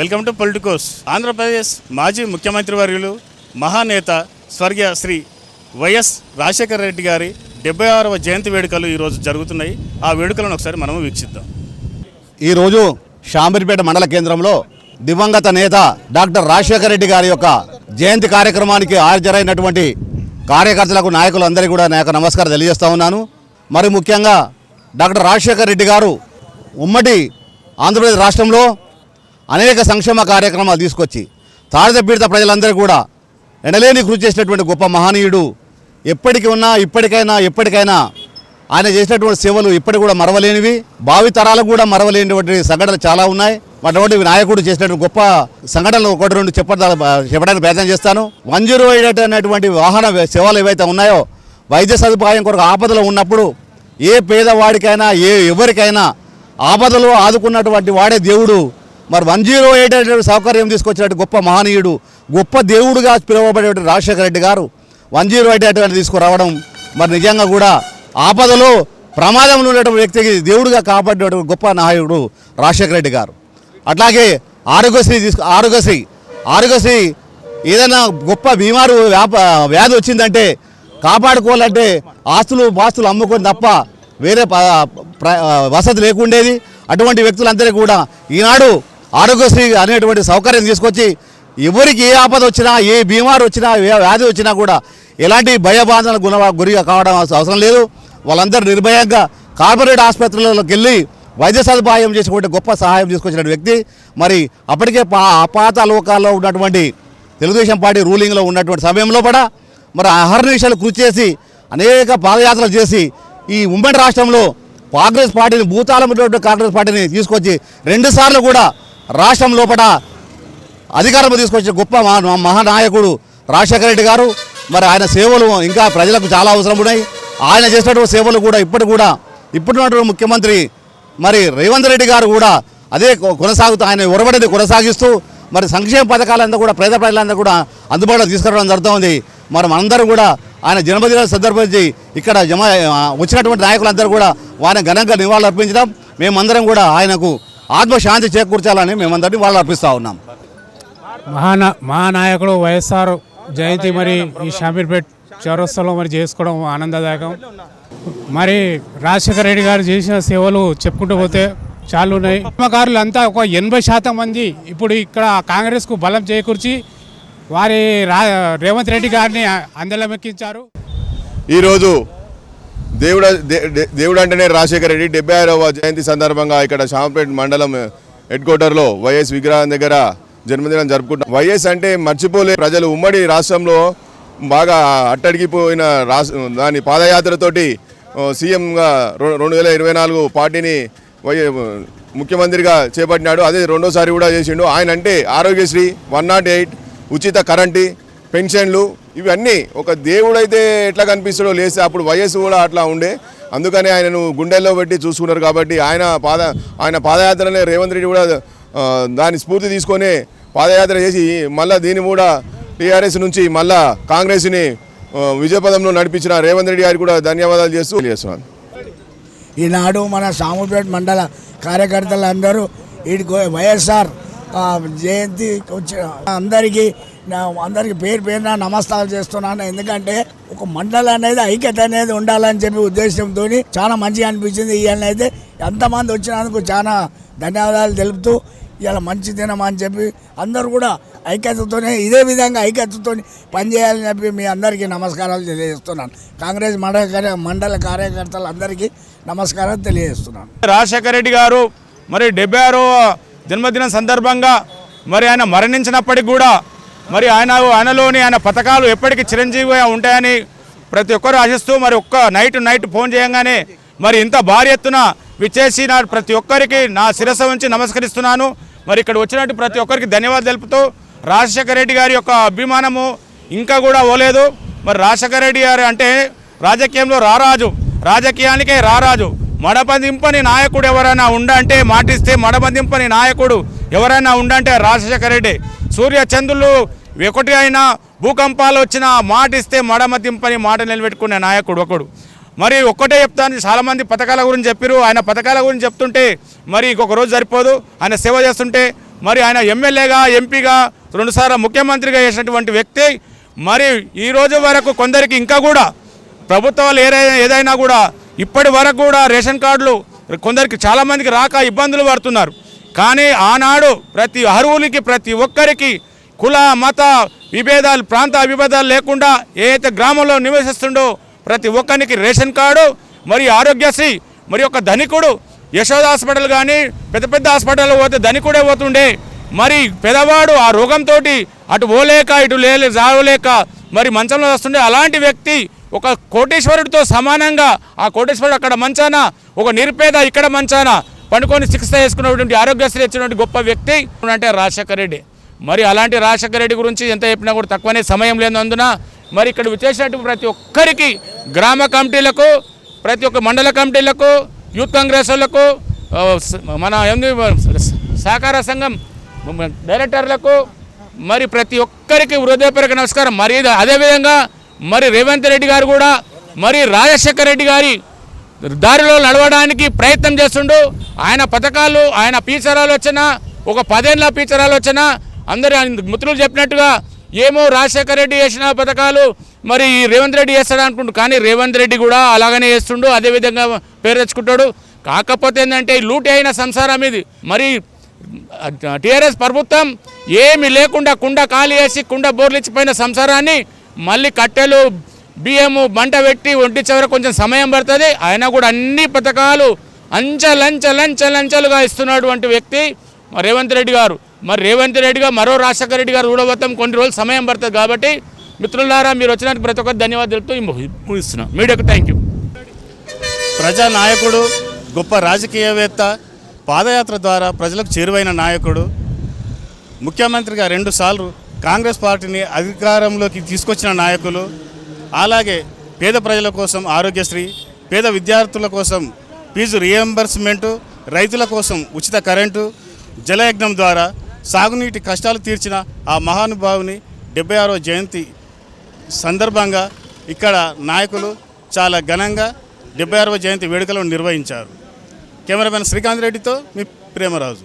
Welcome to Politicos. Andhra Pradesh మాజీ ముఖ్యమంత్రి వర్యులు మహానేత స్వర్గీయ శ్రీ వైఎస్ రాజశేఖర రెడ్డి గారి డెబ్బై ఆరవ జయంతి వేడుకలు ఈరోజు జరుగుతున్నాయి. ఆ వేడుకలను ఒకసారి మనము వీక్షిద్దాం. ఈరోజు షాంబిరిపేట మండల కేంద్రంలో దివంగత నేత డాక్టర్ రాజశేఖర రెడ్డి గారి యొక్క జయంతి కార్యక్రమానికి హాజరైనటువంటి కార్యకర్తలకు నాయకులందరికీ కూడా నా యొక్క నమస్కారం తెలియజేస్తా ఉన్నాను. మరి ముఖ్యంగా డాక్టర్ రాజశేఖర రెడ్డి గారు ఉమ్మడి ఆంధ్రప్రదేశ్ రాష్ట్రంలో అనేక సంక్షేమ కార్యక్రమాలు తీసుకొచ్చి తాడిత పీడిత ప్రజలందరూ కూడా ఎనలేని కృషి చేసినటువంటి గొప్ప మహనీయుడు ఎప్పటికీ ఉన్నా ఇప్పటికైనా ఎప్పటికైనా ఆయన చేసినటువంటి సేవలు ఇప్పటికి కూడా మరవలేనివి భావి తరాలకు కూడా మరవలేనిటువంటి సంఘటనలు చాలా ఉన్నాయి. అటువంటి నాయకుడు చేసినటువంటి గొప్ప సంఘటనలు ఒకటి రెండు చెప్ప చెప్పడానికి ప్రయత్నం చేస్తాను. వన్ జీరో ఎయిట్ అనేటువంటి వాహన సేవలు ఏవైతే ఉన్నాయో వైద్య సదుపాయం కొరకు ఆపదలో ఉన్నప్పుడు ఏ పేదవాడికైనా ఏ ఎవరికైనా ఆపదలో ఆదుకున్నటువంటి వాడే దేవుడు. మరి వన్ జీరో ఎయిట్ అనేటువంటి సౌకర్యం తీసుకొచ్చినట్టు గొప్ప మహనీయుడు గొప్ప దేవుడుగా పిలువబడేటువంటి రాజశేఖర రెడ్డి గారు వన్ జీరో ఎయిట్ అటువంటి తీసుకురావడం మరి నిజంగా కూడా ఆపదలో ప్రమాదంలో ఉన్నటువంటి వ్యక్తికి దేవుడుగా కాపాడేటువంటి గొప్ప నాయకుడు రాజశేఖర రెడ్డి గారు. అట్లాగే ఆరోగ్యశ్రీ తీసుకు ఆరోగ్యశ్రీ ఆరోగ్యశ్రీ ఏదైనా గొప్ప బీమారు వ్యాప వ్యాధి వచ్చిందంటే కాపాడుకోవాలంటే ఆస్తులు పాస్తులు అమ్ముకొని తప్ప వేరే ప- ప్ర- వసతి లేకుండేది. అటువంటి వ్యక్తులందరికీ కూడా ఈనాడు ఆరోగ్యశ్రీ అనేటువంటి సౌకర్యం తీసుకొచ్చి ఎవరికి ఏ ఆపద వచ్చినా ఏ బీమారు వచ్చినా ఏ వ్యాధి వచ్చినా కూడా ఎలాంటి భయబాధన గుణ గురిగా కావడం అవసరం లేదు. వాళ్ళందరూ నిర్భయంగా కార్పొరేట్ ఆసుపత్రులలోకి వెళ్ళి వైద్య సదుపాయం చేసుకుంటే గొప్ప సహాయం తీసుకొచ్చిన వ్యక్తి. మరి అప్పటికే పా అపాత లోకాల్లో ఉన్నటువంటి తెలుగుదేశం పార్టీ రూలింగ్లో ఉన్నటువంటి సమయంలో కూడా మరి అహర్నిషాలు కృషి చేసి అనేక పాదయాత్రలు చేసి ఈ ఉమ్మడి రాష్ట్రంలో కాంగ్రెస్ పార్టీని భూతాలం ఉన్నటువంటి కాంగ్రెస్ పార్టీని తీసుకొచ్చి రెండుసార్లు కూడా రాష్ట్రం లోపల అధికారం తీసుకొచ్చిన గొప్ప మహా మహానాయకుడు రాజశేఖర రెడ్డి గారు. మరి ఆయన సేవలు ఇంకా ప్రజలకు చాలా అవసరం ఉన్నాయి. ఆయన చేసినటువంటి సేవలు కూడా ఇప్పటి కూడా ఇప్పుడున్నటువంటి ముఖ్యమంత్రి మరి రేవంత్ రెడ్డి గారు కూడా అదే కొనసాగుతూ ఆయన ఒరబడిని కొనసాగిస్తూ మరి సంక్షేమ పథకాలంతా కూడా పేద ప్రజలంతా కూడా అందుబాటులో తీసుకురావడం జరుగుతుంది. మరి మనందరూ కూడా ఆయన జన్మదిన సందర్భించి ఇక్కడ జమ వచ్చినటువంటి నాయకులందరూ కూడా వారిని ఘనంగా నివాళులు అర్పించడం మేమందరం కూడా ఆయనకు ఆత్మశాంతి చేకూర్చాలని మేమందరినీ వాళ్ళు అర్పిస్తూ ఉన్నాం. మహానా మహానాయకుడు వైఎస్ఆర్ జయంతి మరి ఈ షామీర్పేట్ చౌరస్తాలో మరి చేసుకోవడం ఆనందదాయకం. మరి రాజశేఖర రెడ్డి గారు చేసిన సేవలు చెప్పుకుంటూ పోతే చాలా ఉన్నాయి. ఉద్యమకారులు అంతా ఒక ఎనభై శాతం మంది ఇప్పుడు ఇక్కడ కాంగ్రెస్కు బలం చేకూర్చి వారి రా రేవంత్ రెడ్డి గారిని అందలం ఎక్కించారు. ఈరోజు దేవుడ దే- దేవుడు అంటేనే రాజశేఖర రెడ్డి. డెబ్బై ఆరవ జయంతి సందర్భంగా ఇక్కడ షాంపేట్ మండలం హెడ్ క్వార్టర్లో వైఎస్ విగ్రహం దగ్గర జన్మదినం జరుపుకుంటాం. వైఎస్ అంటే మర్చిపోలే ప్రజలు. ఉమ్మడి రాష్ట్రంలో బాగా అట్టడిగిపోయిన రాస్ దాని పాదయాత్రతోటి సీఎంగా రెండు వేల ఇరవై నాలుగు పార్టీని వై ముఖ్యమంత్రిగా చేపట్టినాడు. అదే రెండోసారి కూడా చేసిండు. ఆయన అంటే ఆరోగ్యశ్రీ వన్ నాట్ ఎయిట్ ఉచిత కరెంటు పెన్షన్లు ఇవన్నీ ఒక దేవుడైతే ఎట్లా కనిపిస్తాడో లేస్తే అప్పుడు వయస్సు కూడా అట్లా ఉండే. అందుకని ఆయనను గుండెల్లో పెట్టి చూసుకున్నారు కాబట్టి ఆయన పాద ఆయన పాదయాత్రనే రేవంత్ రెడ్డి కూడా దాని స్ఫూర్తి తీసుకొని పాదయాత్ర చేసి మళ్ళీ దీన్ని కూడా టీఆర్ఎస్ నుంచి మళ్ళా కాంగ్రెస్ని విజయపదంలో నడిపించిన రేవంత్ రెడ్డి గారికి కూడా ధన్యవాదాలు చేస్తూ తెలియజేస్తున్నాను. ఈనాడు మన సాముపేట మండల కార్యకర్తలందరూ వీడికి వైఎస్ఆర్ జయంతి వచ్చిన అందరికీ అందరికి అందరికీ పేరు పేరున నమస్కారాలు చేస్తున్నాను. ఎందుకంటే ఒక మండలం అనేది ఐక్యత అనేది ఉండాలని చెప్పి ఉద్దేశంతో చాలా మంచిగా అనిపించింది. ఇవన్నీ అయితే ఎంతమంది వచ్చినందుకు చాలా ధన్యవాదాలు తెలుపుతూ ఇలా మంచి దినం అని చెప్పి అందరూ కూడా ఐక్యతతోనే ఇదే విధంగా ఐక్యతతో పనిచేయాలని చెప్పి మీ అందరికీ నమస్కారాలు తెలియజేస్తున్నాను. కాంగ్రెస్ మండల కార్య మండల కార్యకర్తలందరికీ నమస్కారాలు తెలియజేస్తున్నాను. రాజశేఖర రెడ్డి గారు మరి డెబ్బై ఆరో జన్మదినం సందర్భంగా మరి ఆయన మరణించినప్పటికి కూడా మరి ఆయన ఆయనలోని ఆయన పథకాలు ఎప్పటికీ చిరంజీవిగా ఉంటాయని ప్రతి ఒక్కరు ఆశిస్తూ మరి ఒక్క నైట్ నైట్ ఫోన్ చేయగానే మరి ఇంత భారీ ఎత్తున విచ్చేసి నా ప్రతి ఒక్కరికి నా శిరస్సు ఉంచి నమస్కరిస్తున్నాను. మరి ఇక్కడ వచ్చినట్టు ప్రతి ఒక్కరికి ధన్యవాదాలు తెలుపుతూ రాజశేఖర రెడ్డి గారి యొక్క అభిమానము ఇంకా కూడా ఓలేదు మరి రాజశేఖర రెడ్డి గారు అంటే రాజకీయంలో రారాజు. రాజకీయానికే రారాజు. మడబందింపని నాయకుడు ఎవరైనా ఉండంటే మాటిస్తే మడబందింపని నాయకుడు ఎవరైనా ఉండంటే రాజశేఖర రెడ్డి సూర్య చంద్రులు ఒకటి అయినా భూకంపాలు వచ్చినా మాటిస్తే మడమతింపని మాట నిలబెట్టుకునే నాయకుడు ఒకడు. మరి ఒక్కటే చెప్తాను చాలామంది పథకాల గురించి చెప్పారు ఆయన పథకాల గురించి చెప్తుంటే మరి ఇంకొక రోజు సరిపోదు. ఆయన సేవ చేస్తుంటే మరి ఆయన ఎమ్మెల్యేగా ఎంపీగా రెండుసార్లు ముఖ్యమంత్రిగా చేసినటువంటి వ్యక్తి మరి ఈ రోజు వరకు కొందరికి ఇంకా కూడా ప్రభుత్వాలు ఏదైనా ఏదైనా కూడా ఇప్పటి వరకు కూడా రేషన్ కార్డులు కొందరికి చాలామందికి రాక ఇబ్బందులు పడుతున్నారు. కానీ ఆనాడు ప్రతి అర్హులకి ప్రతి ఒక్కరికి కుల మత విభేదాలు ప్రాంత విభేదాలు లేకుండా ఏదైతే గ్రామంలో నివసిస్తుండో ప్రతి ఒక్కరికి రేషన్ కార్డు మరి ఆరోగ్యశ్రీ మరి ఒక ధనికుడు యశోద హాస్పిటల్ కానీ పెద్ద పెద్ద హాస్పిటల్ పోతే ధనికుడే పోతుండే. మరి పెదవాడు ఆ రోగంతో అటు పోలేక ఇటు లేక రావలేక మరి మంచంలో వస్తుండే. అలాంటి వ్యక్తి ఒక కోటేశ్వరుడితో సమానంగా ఆ కోటేశ్వరుడు అక్కడ మంచాన ఒక నిరుపేద ఇక్కడ మంచాన పండుకొని చికిత్స చేసుకున్నటువంటి ఆరోగ్యశ్రీ ఇచ్చినటువంటి గొప్ప వ్యక్తి అంటే రాజశేఖర రెడ్డి. మరి అలాంటి రాజశేఖర రెడ్డి గురించి ఎంత చెప్పినా కూడా తక్కువనే సమయం లేనందున మరి ఇక్కడ వచ్చేసినట్టు ప్రతి ఒక్కరికి గ్రామ కమిటీలకు ప్రతి ఒక్క మండల కమిటీలకు యూత్ కాంగ్రెస్ వాళ్ళకు మన సహకార సంఘం డైరెక్టర్లకు మరి ప్రతి ఒక్కరికి హృదయపూర్వక నమస్కారం. మరి అదేవిధంగా మరి రేవంత్ రెడ్డి గారు కూడా మరి రాజశేఖర రెడ్డి గారి దారిలో నడవడానికి ప్రయత్నం చేస్తుండు. ఆయన పథకాలు ఆయన పీచరాలు వచ్చినా ఒక పదేళ్ళ పీచరాలు వచ్చినా అందరు మిత్రులు చెప్పినట్టుగా ఏమో రాజశేఖర రెడ్డి చేసిన పథకాలు మరి ఈ రేవంత్ రెడ్డి చేస్తాడు అనుకుంటు. కానీ రేవంత్ రెడ్డి కూడా అలాగనే చేస్తుండు. అదేవిధంగా పేరు తెచ్చుకుంటాడు. కాకపోతే ఏంటంటే లూటి అయిన సంసారం ఇది. మరి టీఆర్ఎస్ ప్రభుత్వం ఏమి లేకుండా కుండ ఖాళీ వేసి కుండ బోర్లిచ్చిపోయిన సంసారాన్ని మళ్ళీ కట్టెలు బియ్యము మంట పెట్టి ఒంటి వరకు కొంచెం సమయం పడుతుంది. ఆయన కూడా అన్ని పథకాలు అంచెలంచెలంచెలంచెలుగా ఇస్తున్నటువంటి వ్యక్తి రేవంత్ రెడ్డి గారు. మరి రేవంత్ రెడ్డి గారు మరో రాజశేఖర రెడ్డి గారు ఊడబోతాం కొన్ని రోజులు సమయం పడుతుంది కాబట్టి మిత్రులారా మీరు వచ్చినందుకు ప్రతి ఒక్కరు ధన్యవాదాలు తెలుపుతూ ముగిస్తున్నాం. మీడియాకు థ్యాంక్ యూ ప్రజా నాయకుడు గొప్ప రాజకీయవేత్త పాదయాత్ర ద్వారా ప్రజలకు చేరువైన నాయకుడు ముఖ్యమంత్రిగా రెండుసార్లు కాంగ్రెస్ పార్టీని అధికారంలోకి తీసుకొచ్చిన నాయకులు అలాగే పేద ప్రజల కోసం ఆరోగ్యశ్రీ పేద విద్యార్థుల కోసం ఫీజు రియంబర్స్మెంటు రైతుల కోసం ఉచిత కరెంటు జలయజ్ఞం ద్వారా సాగునీటి కష్టాలు తీర్చిన ఆ మహానుభావుని డెబ్బై ఆరో జయంతి సందర్భంగా ఇక్కడ నాయకులు చాలా ఘనంగా డెబ్బై ఆరవ జయంతి వేడుకలను నిర్వహించారు. కెమెరామెన్ శ్రీకాంత్ రెడ్డితో మీ ప్రేమరాజు.